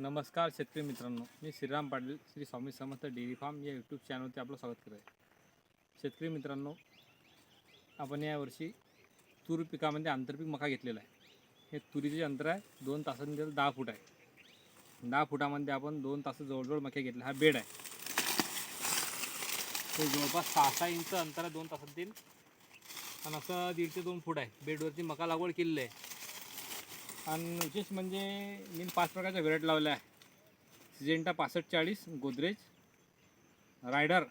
नमस्कार शेतकरी मित्रांनो मी श्रीराम पाटील श्री स्वामी समर्थ डेअरी फार्म या यूट्यूब चॅनलवरती आपलं स्वागत करत आहे शेतकरी मित्रांनो आपण यावर्षी तूर पिकामध्ये आंतरपीक मका घेतलेला आहे. हे तुरीचे जे अंतर आहे दोन तासांनी दहा फूट आहे. दहा फुटामध्ये आपण दोन तास जवळजवळ मके घेतले हा बेड आहे. ते जवळपास सहा सहा इंच अंतर आहे दोन तासातील. आणि असं दीड ते दोन फूट आहे बेडवरती मका लागवड केलेली आहे. आणि विशेष म्हणजे मी पाच प्रकारच्या व्हेरायटी लावल्या आहे. सिजेंटा पासष्ट चाळीस गोदरेज रायडर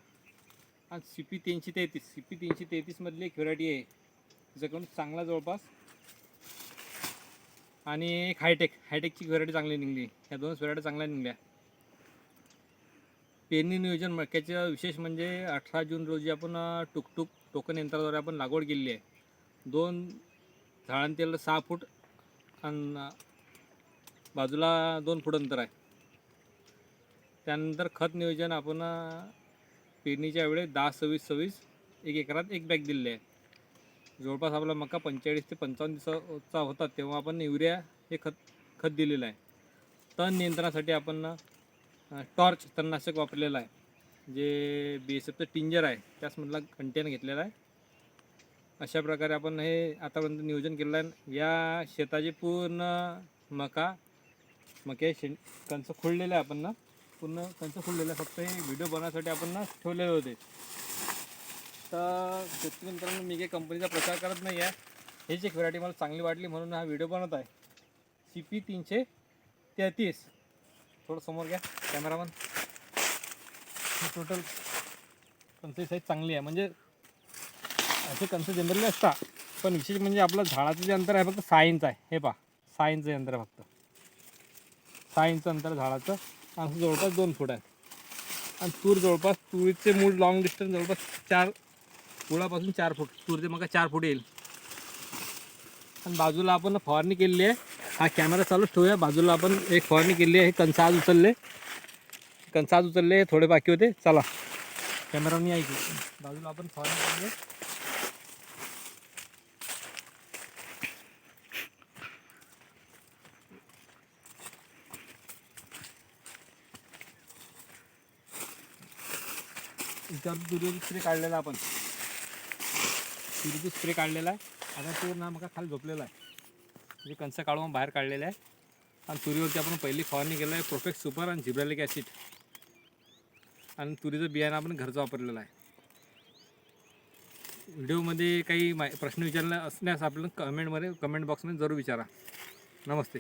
आणि सी पी तीनशे तेहतीस. सी पी तीनशे तेहतीसमधली एक व्हेरायटी आहे. त्याच्याकडून चांगला जवळपास. आणि एक हायटेक हायटेकची व्हेरायटी चांगली निघली. ह्या दोनच व्हेरायटी चांगल्या निघल्या. पेरणी नियोजन मक्याचं विशेष म्हणजे अठरा जून रोजी आपण टुकटुक टोकन यंत्राद्वारे आपण लागवड केलेली आहे. दोन झाडांतील सहा फूट आणि बाजूला दोन फूट अंतर आहे. त्यानंतर खत नियोजन आपण पेरणीच्या वेळेस दहा सव्वीस सव्वीस एक एकरात एक बॅग दिलेली आहे. जवळपास आपला मका पंचेचाळीस ते पंचावन्न दिवसाचा होता तेव्हा आपण युरिया हे खत खत दिलेलं आहे. तण नियंत्रणासाठी आपण टॉर्च तणनाशक वापरलेलं आहे. जे बी एस एफचं टिंजर आहे त्याचमधला कंटेन घेतलेला आहे. अशा प्रकारे आपण हे आतापर्यंत नियोजन केलं आहे. या शेताचे पूर्ण मका मके शे कंच खोडलेलं आहे आपण ना. पूर्ण कंच खोडलेलं आहे. फक्त हे व्हिडिओ बनवण्यासाठी आपण ना ठेवलेले होते. तर शेतकरी मित्रांनो मी काही कंपनीचा प्रचार करत नाही आहे. हेच एक व्हरायटी मला चांगली वाटली म्हणून हा व्हिडिओ बनवत आहे. सी पी तीनशे तेहतीस. थोडं समोर घ्या कॅमेरामन टोटल कंची साईज चांगली आहे. म्हणजे असे कंस जनरली असतात. पण विशेष म्हणजे आपलं झाडाचं जे अंतर आहे फक्त सहा इंच आहे. हे पहा सहा इंच अंतर आहे फक्त. सहा इंच अंतर झाडाचं. आणि जवळपास दोन फूट आहे. आणि तूर जवळपास तुरीचे मूळ लॉंग डिस्टन्स जवळपास चार मुळापासून चार फूट. तूरचे मग चार फूट येईल. आणि बाजूला आपण फवारणी केलेली आहे. हा कॅमेरा चालूच ठेवूया. बाजूला आपण एक फवारणी केली आहे. कंस आज उचलले. कंस आज उचलले. थोडे बाकी होते. चला. कॅमेरानी ऐकू. बाजूला आपण फवारणी केली आहे. इथं तुरीचा स्प्रे काढलेला आपण. तुरीचा स्प्रे काढलेला आहे. आता तूर ना मग खाली झोपलेला आहे. म्हणजे कंस काढून बाहेर काढलेला आहे. आणि तुरीवरती आपण पहिली फवारणी केलं आहे. प्रोफेक्ट सुपर आणि झिब्रॅलिक ॲसिड आणि तुरीचं बियाणं आपण घरचं वापरलेलं आहे. व्हिडिओमध्ये काही मा प्रश्न विचारला असल्यास आपल्याला कमेंटमध्ये कमेंट बॉक्समध्ये जरूर विचारा. नमस्ते.